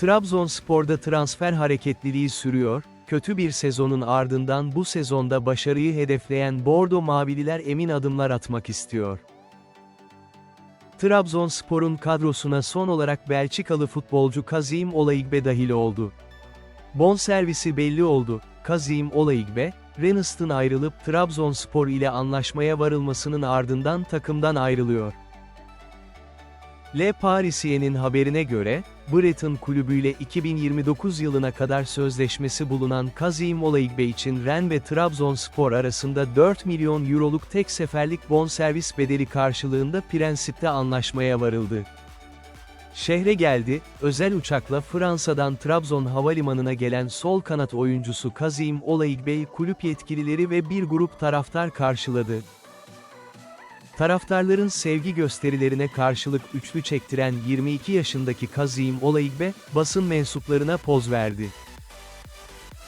Trabzonspor'da transfer hareketliliği sürüyor, kötü bir sezonun ardından bu sezonda başarıyı hedefleyen Bordo Mavililer emin adımlar atmak istiyor. Trabzonspor'un kadrosuna son olarak Belçikalı futbolcu Kazim Olaigbe dahil oldu. Bonservisi belli oldu, Kazim Olaigbe, Rennes'ten ayrılıp Trabzonspor ile anlaşmaya varılmasının ardından takımdan ayrılıyor. Le Parisier'in haberine göre, Brighton kulübüyle 2029 yılına kadar sözleşmesi bulunan Kazim Olaigbe için Ren ve Trabzonspor arasında 4 milyon euroluk tek seferlik bonservis bedeli karşılığında prensipte anlaşmaya varıldı. Şehre geldi, özel uçakla Fransa'dan Trabzon havalimanına gelen sol kanat oyuncusu Kazim Olaigbe'yi kulüp yetkilileri ve bir grup taraftar karşıladı. Taraftarların sevgi gösterilerine karşılık üçlü çektiren 22 yaşındaki Kazim Olaigbe, basın mensuplarına poz verdi.